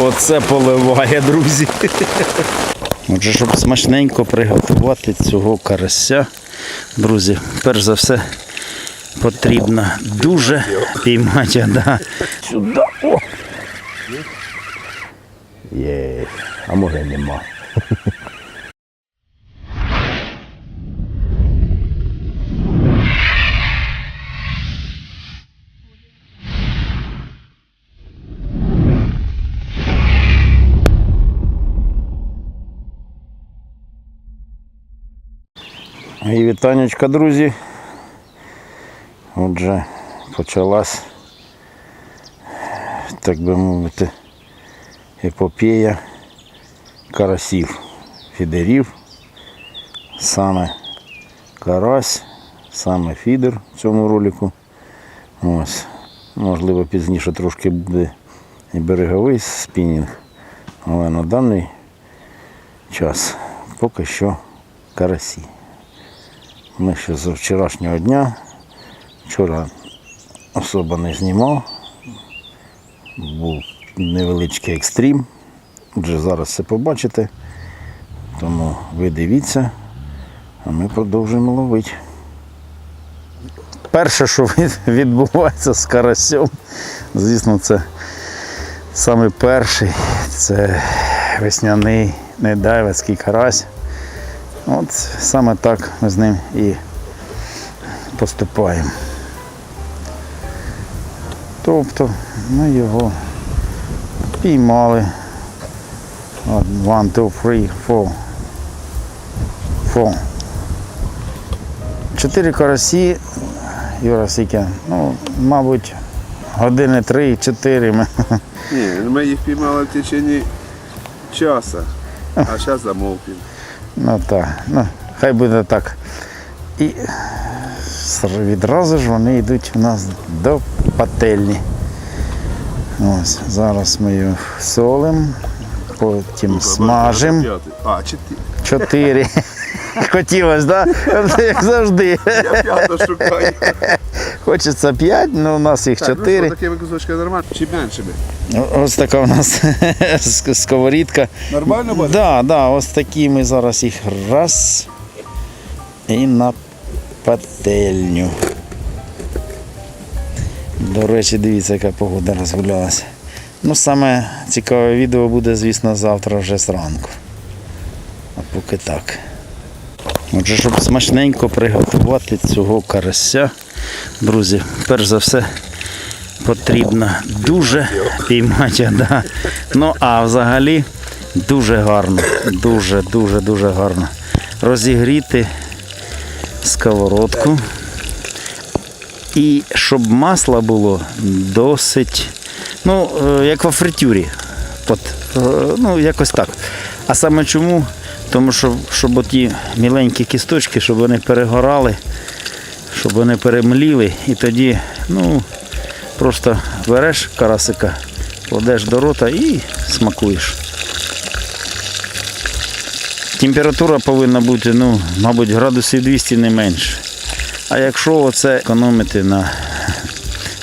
Оце поливає, друзі. Отже, щоб смачненько приготувати цього карася, друзі, перш за все потрібно дуже піймати. Да. Сюди. О. Є, а може нема. Вітанечка, друзі. Отже, почалась, так би мовити, епопея карасів, фідерів. Саме карась, саме фідер в цьому ролику. Ось. Можливо, пізніше трошки буде і береговий спінінг, але на даний час поки що карасі. Ми ще з вчорашнього дня. Вчора особо не знімав. Був невеличкий екстрім. Отже, зараз все побачите. Тому ви дивіться, а ми продовжуємо ловити. Перше, що відбувається з карасем, звісно, це саме перший, це весняний недайвецький карась. От саме так ми з ним і поступаємо. Тобто ми його піймали. One, two, three, four. Four. Чотири карасі, Юра Сіке, ну, мабуть, години три-чотири ми Ні, ми їх піймали в течение часу, а зараз замовкли. Ну так, ну, хай буде так. І відразу ж вони йдуть у нас до пательні. Ось, зараз ми їх солимо, потім смажимо. А, чотири. Чотири. Хотілося, так? Як завжди. Я п'ято шукаю. Хочеться п'ять, але у нас їх Так, ну що, чотири. такими кусочками нормально? Чи меншими? Ось така у нас ск- сковорідка. Нормально буде? Да, да, ось такі ми зараз їх раз і на пательню. До речі, дивіться, яка погода розгулялася. Ну, саме цікаве відео буде, звісно, завтра вже зранку. А поки так. Отже, щоб смачненько приготувати цього карася, друзі, перш за все потрібно дуже піймати. Да. Ну а взагалі дуже гарно, дуже, дуже, гарно. Розігріти сковородку. І щоб масло було досить, ну, е, як во фритюрі. От, е, ну, якось так. А саме чому? Тому що, щоб оті міленькі кісточки, щоб вони перегорали, щоб вони перемліли, і тоді, ну, просто береш карасика, кладеш до рота і смакуєш. Температура повинна бути, ну, мабуть, градусів 200 не менше. А якщо оце економити на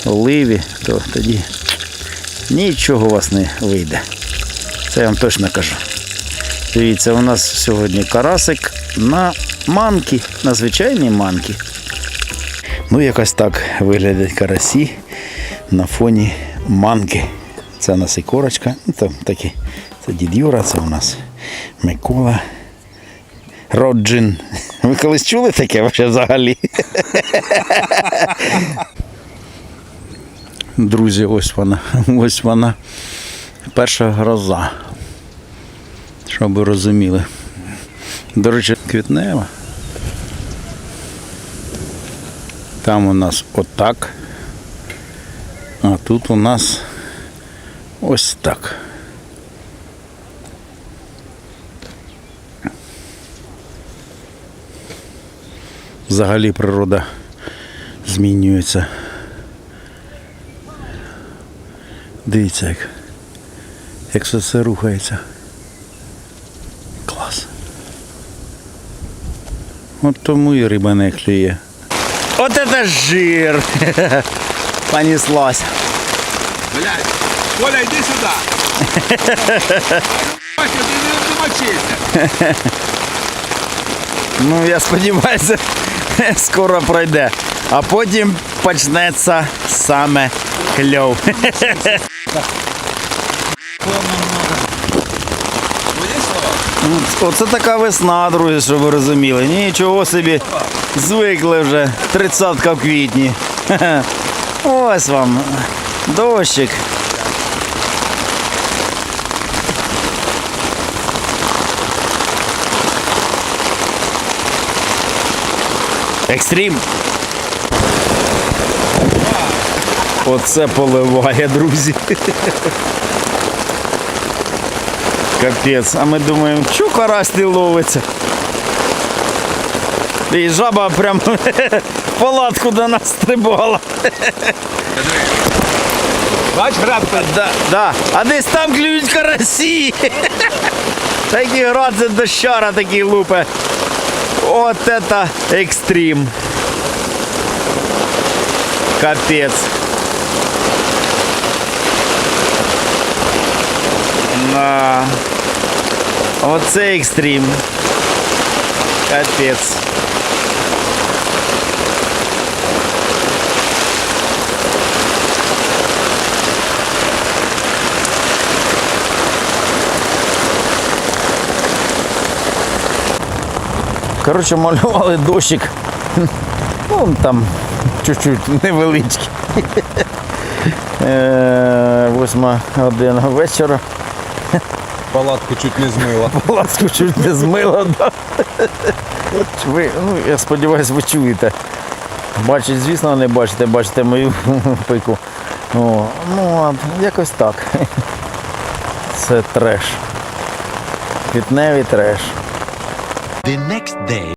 оливі, то тоді нічого у вас не вийде. Це я вам точно кажу. Дивіться, у нас сьогодні карасик на манки, на звичайній манки. Ну, якось так виглядять карасі на фоні манки. Це у нас і корочка, ну, там такі, це дід Юра, це у нас Микола. Роджин. Ви колись чули таке взагалі? Друзі, ось вона. Ось вона. Перша гроза. Щоб ви розуміли. До речі, квітнева. Там у нас отак. А тут у нас ось так. Взагалі природа змінюється. Дивіться, як, як все це рухається. Клас. От тому і риба не клює. От це жир! Понеслась. Блядь, Коля, йди сюди. Бачиш, ти не домочився. Ну, я сподіваюся, скоро пройде. А потім почнеться саме кльов. Оце така весна, друзі, щоб ви розуміли. Нічого собі Звикли вже. Тридцятка в квітні. Ось вам дощик. Екстрім. Оце поливає, друзі. Капець. А ми думаємо, що карась не ловиться. І жаба прям в палатку до нас стрибала. Бач, грабка. Да, да. А десь там клюють карасі. Такі градзи дощара такі лупи. От это екстрім. Капець. На. Оце екстрім. Капець. Коротше, малювали дощик. Ну, там чуть-чуть невеличкий. Е, Восьма година вечора. Палатку чуть не змила. Палатку чуть не змило. Да. Ви, ну, я сподіваюся, ви чуєте. Бачить, звісно, не бачите, бачите мою пику. О, ну, якось так. Це треш. Квітневий треш. The next day.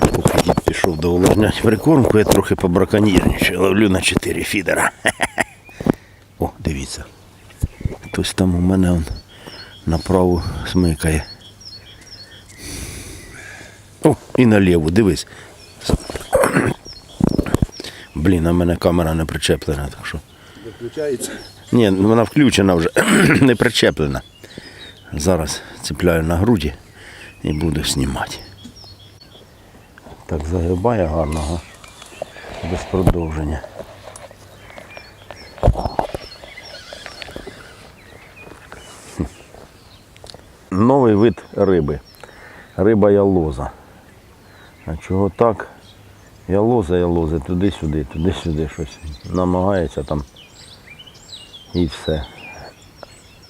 Поки пішов до увлажнять прикормку, я трохи побраконьєрничаю, ловлю на 4 фідера. О, дивіться. Хтось там у мене он направо смикає. О, і наліву, дивись. Блін, а в мене камера не причеплена, так що. Виключається. Ні, ну, вона включена вже, не причеплена. Зараз цепляю на груді і буду знімати. Так загибає гарного. Без продовження. Новий вид риби. Риба ялоза. А чого так? Ялоза, ялоза, туди-сюди, туди-сюди щось. Намагається там і все.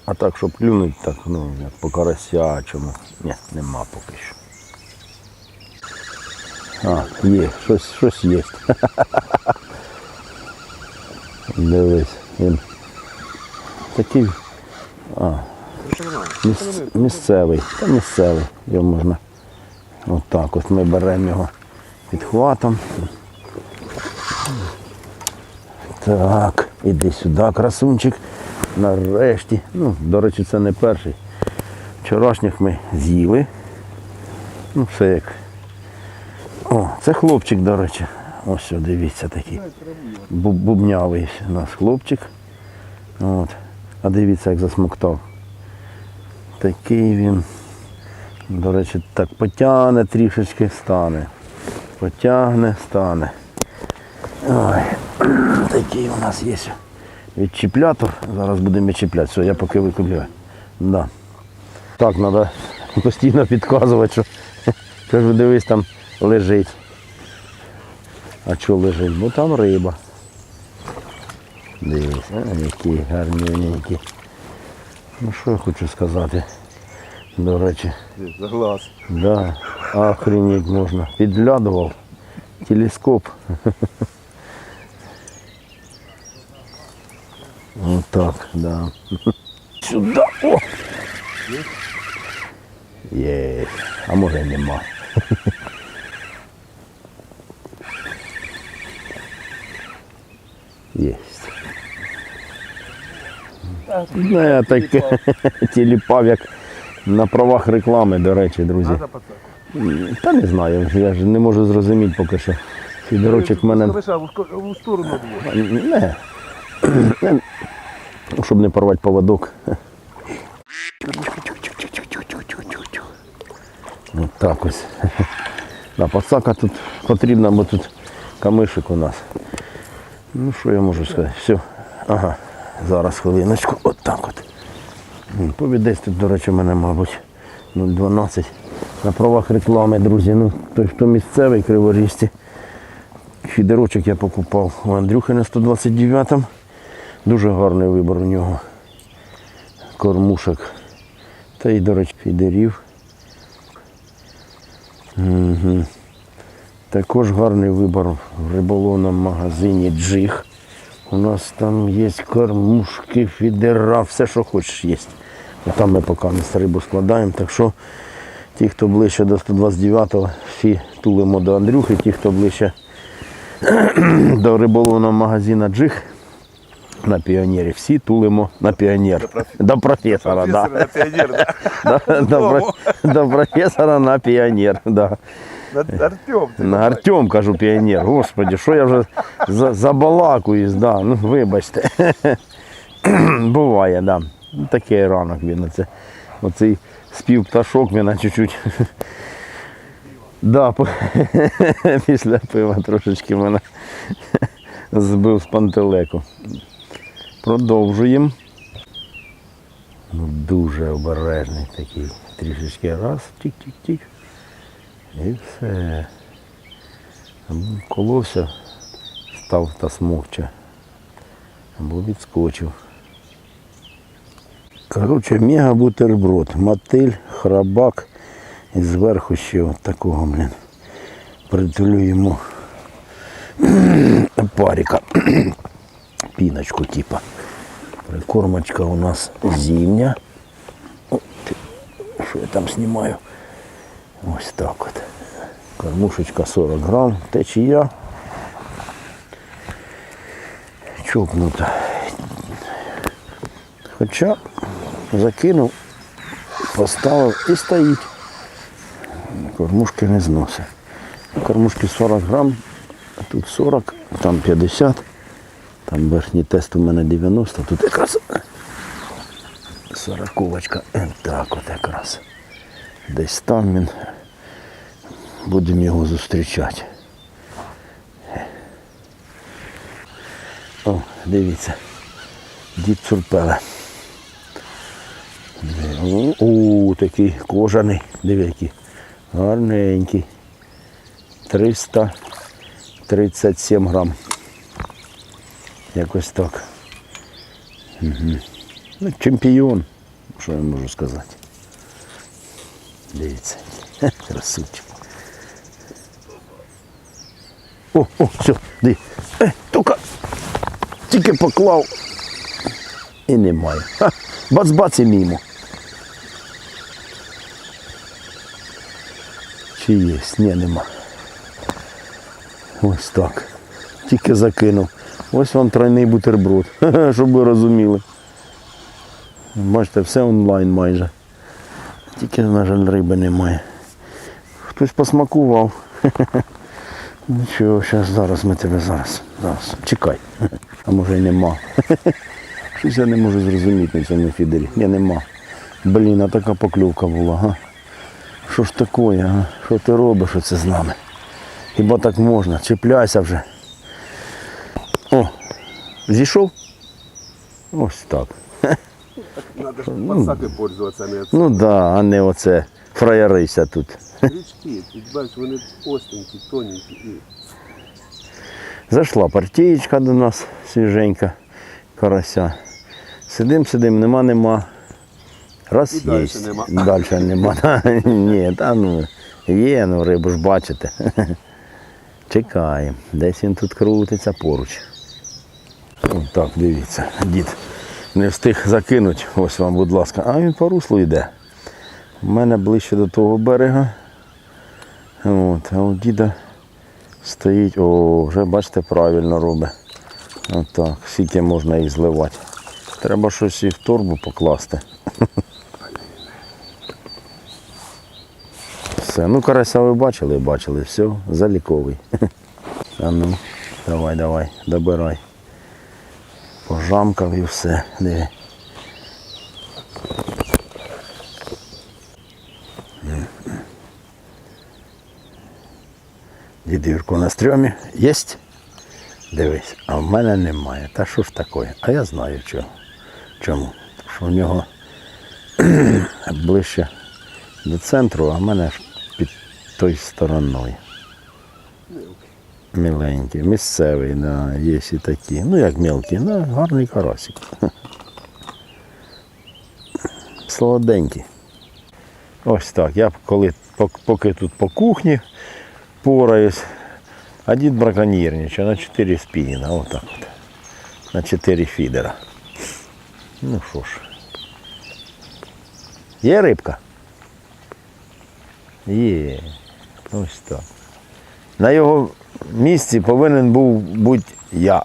А так, щоб клюнуть, так, ну, як по карасячому. Ні, нема поки що. А, є, щось, щось є. Дивись, він такий. А, міс, місцевий. Та місцевий. Його можна. Отак от ми беремо його підхватом. Так, іди сюди, красунчик. Нарешті. Ну, до речі, це не перший. Вчорашніх ми з'їли. Ну, все як. О, це хлопчик, до речі. Ось, о, дивіться такий. Бубнявий у нас хлопчик. От. А дивіться, як засмоктав. Такий він. До речі, так потягне трішечки, стане. Потягне, стане. Ой, такий у нас є відчіплятор. Зараз будемо відчіпляти. Все, я поки викупляю. Да. Так, треба постійно підказувати, що, ж дивись, там лежить. А що лежить? Бо там риба. Дивись, а, які гарнюненькі. Ну що я хочу сказати. До речі. За глаз. Да, охренеть можна. Підглядував. Телескоп. Так, да. Сюда. О! Є. А може й нема. Єсть. Ну, я так тіліпав, як на правах реклами, до речі, друзі. Та не знаю, я ж не можу зрозуміти поки що. Фідерочок в мене. Лише у сторону. Не. щоб не порвати поводок. Ось так ось. Да, Пасака тут потрібна, бо тут камишик у нас. Ну що я можу сказати? Все. Ага, зараз хвилиночку. От так от. Повідець тут, до речі, мене, мабуть, ну, 0,12. На правах реклами, друзі. Ну, Той, хто місцевий криворіжці. Фідерочок я покупав у Андрюхи на 129 Дуже гарний вибір у нього. Кормушок. Та й, до речі, фідерів. Угу. Також гарний вибір в риболовному магазині Джиг. У нас там є кормушки, фідера, все, що хочеш є. А Там ми поки ми рибу складаємо. Так що ті, хто ближче до 129-го, всі тулимо до Андрюхи, ті, хто ближче до риболовного магазину Джиг на піонері, всі тулимо на піонер. До професора, да. Професор, піонер, да? До, професора на піонер. Да. Артем, ти На Артем кажу піонер. Господи, що я вже за, забалакуюсь, да. ну вибачте. Буває, да. Ну, Такий ранок він. Оце, оцей спів пташок він чуть-чуть. Да, після пива трошечки мене збив з пантелеку. Продовжуємо. Ну, дуже обережний такий. Трішечки раз, тік-тік-тік. І все. Коловся, став та смокче. Або відскочив. Коротше, мега бутерброд, мотиль, храбак і зверху ще от такого, блін. Притулю йому паріка. Піночку типа. Прикормочка у нас зимня. Що я там знімаю? Ось так от. Кормушечка 40 грам, течія. Чокнута. Хоча закинув, поставив і стоїть. Кормушки не зносить. Кормушки 40 грам, тут 40, там 50. Там верхній тест у мене 90, тут якраз сороковочка. Так от якраз. Десь там він. Будемо його зустрічати. О, дивіться. Дід Цурпеле. О, такий кожаний. Який. Гарненький. 337 грам. Якось так. Угу. Ну, чемпіон. Що я можу сказати? Дивіться. Красунчик. О, о, все, диви. Е, тільки, тільки поклав. І немає. Бац-бац і мімо. Чи є? Ні, нема. Ось так. Тільки закинув. Ось вам тройний бутерброд, щоб ви розуміли. Бачите, все онлайн майже. Тільки, на жаль, риби немає. Хтось посмакував. Нічого, зараз, зараз ми тебе зараз. зараз. Чекай. А може й нема. Щось я не можу зрозуміти на цьому фідері. Ні, нема. Блін, а така покльовка була, га? Що ж таке? Що ти робиш оце з нами? Хіба так можна? Чіпляйся вже. О, зійшов? Ось так. Надо ж пасаки пользуватися, не Ну так, да, а не оце фраярися тут. Річки, тут бачиш, вони остренькі, тоненькі і Зайшла партієчка до нас свіженька, карася. Сидим, сидим, нема, нема. Раз І є. дальше нема. Далі нема. Та, Ні, та ну є, ну рибу ж бачите. Чекаємо. Десь він тут крутиться поруч. О, так, дивіться, дід не встиг закинути. Ось вам, будь ласка. А він по руслу йде. У мене ближче до того берега. От, а у діда стоїть, о, вже бачите, правильно робить. Отак, скільки можна їх зливати. Треба щось і в торбу покласти. Все, ну карася ви бачили, бачили, все, заліковий. А ну, давай, давай, добирай. Пожамкав і все. Диви. Дід Юрко на стрьомі. Єсть? Дивись, а в мене немає. Та що ж таке? А я знаю чого. Чому? Що в нього ближче до центру, а в мене ж під той стороною. Міленький, місцевий, да, є і такі. Ну як мелкі, ну гарний карасик. Солоденький. Ось так. Я коли поки тут по кухні пораюсь, а дід браконьєрничає на 4 спінінга, отак от. На 4 фідера. Ну що ж. Є рибка? Є. Ось так. На його місці повинен був бути я.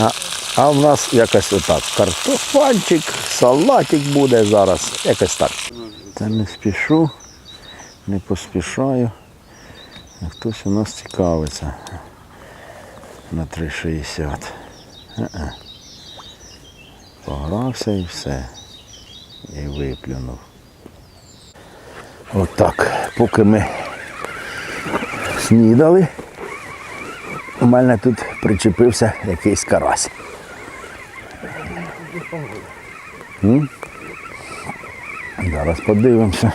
А, а в нас якось отак. Картофанчик, салатик буде зараз. Якось так. Та не спішу, не поспішаю. Хтось у нас цікавиться на 3,60. Погрався і все. І виплюнув. Отак. Поки ми снідали, у мене тут причепився якийсь карась. Зараз подивимося.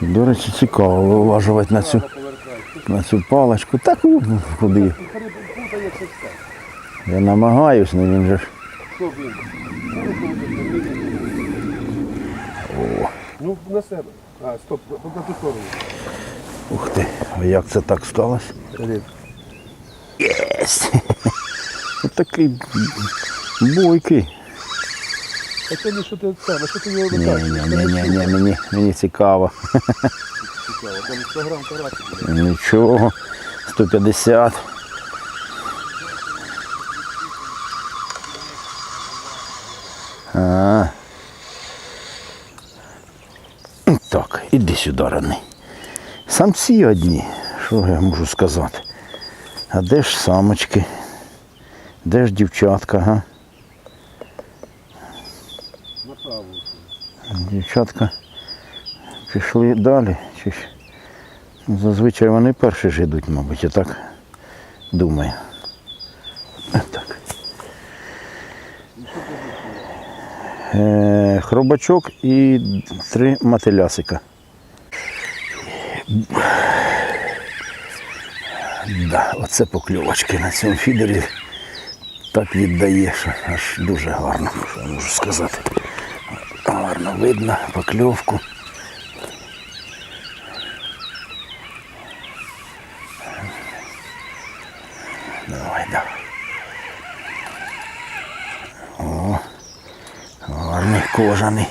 До речі, цікаво виважувати на цю, на цю паличку. Так ну, куди. Я намагаюсь, але він же ж. Ну, на себе. А, стоп, на ту сторону. Ух ти, а як це так сталося? Єсть! Такий бойкий. А це не що ти це, а що ти його Ні, ні, ні, ні, ні, мені, мені цікаво. Там 100 грам карасик. Нічого. 150. А. Так, іди сюди, раний. Самці одні, що я можу сказати. А де ж самочки? Де ж дівчатка, га? Дівчатка пішли далі. Ну, Зазвичай вони перші ж йдуть, мабуть, я так думаю. Так. Е, хробачок і три мотилясика. Да, оце покльовочки на цьому фідері так віддає, що аж дуже гарно, що я можу сказати. Гарно видно покльовку. Давай, давай. О, гарний кожаний.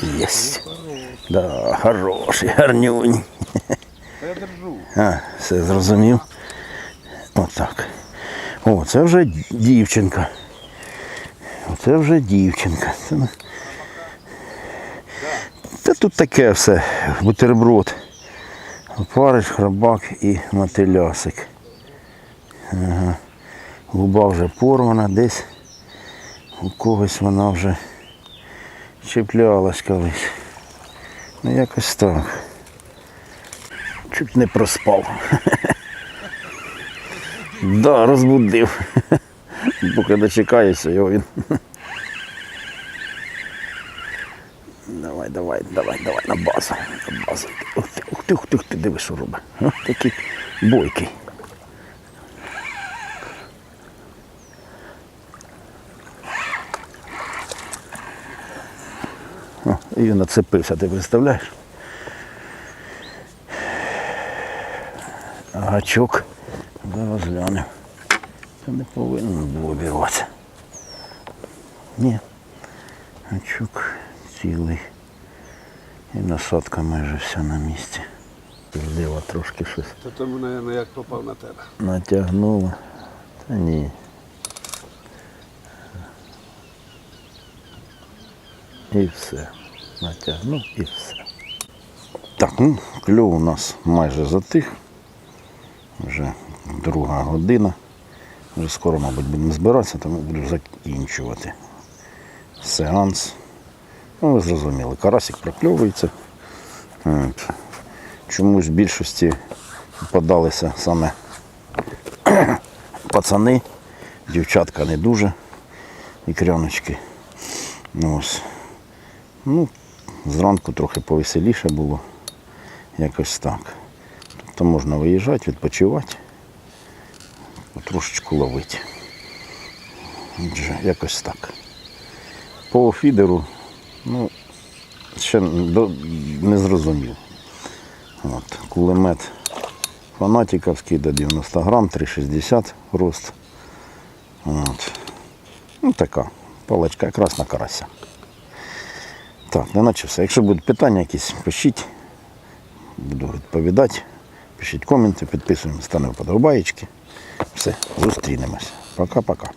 Єсть. Да, хороший, гарнюнь. Я держу. А, все зрозумів. Отак. О, це вже дівчинка. Оце вже дівчинка. Це... Та тут таке все, бутерброд. Опариш, храбак і мотилясик. Ага. Губа вже порвана, десь у когось вона вже чіплялась колись. Ну якось так. Чуть не проспав. Да, розбудив. Поки дочекаєшся його він. Давай, давай, давай, давай на базу. На базу. Ух ти, ух ти, ух ти, ух диви, що робить. Такий бойкий. І він нацепився, ти представляєш? Гачок. Зараз глянемо. Це не повинен був обірватися. Ні. Гачок цілий. І насадка майже вся на місці. Зліва трошки щось Це тому, мабуть, як попав на тебе. натягнуло. Та ні. І все. Натягнув і все. Так, ну, кльов у нас майже затих. Вже друга година. Вже скоро, мабуть, будемо збиратися, тому буду закінчувати сеанс. Ну, ви зрозуміли, карасик прокльовується. Чомусь в більшості подалися саме пацани, дівчатка не дуже, і кряночки. Ну, ось. Ну, зранку трохи повеселіше було. Якось так. Тобто можна виїжджати, відпочивати, трошечку ловити. Отже, Якось так. По фідеру, ну, ще не зрозумів. От, кулемет фанатиковський до 90 грам, 3,60 рост. От. Ну, така паличка якраз на карася. Так, не наче все. Якщо будуть питання якісь, пишіть. Буду відповідати. Пишіть коменти, підписуємо, ставимо вподобаєчки. Все, зустрінемось. Пока-пока.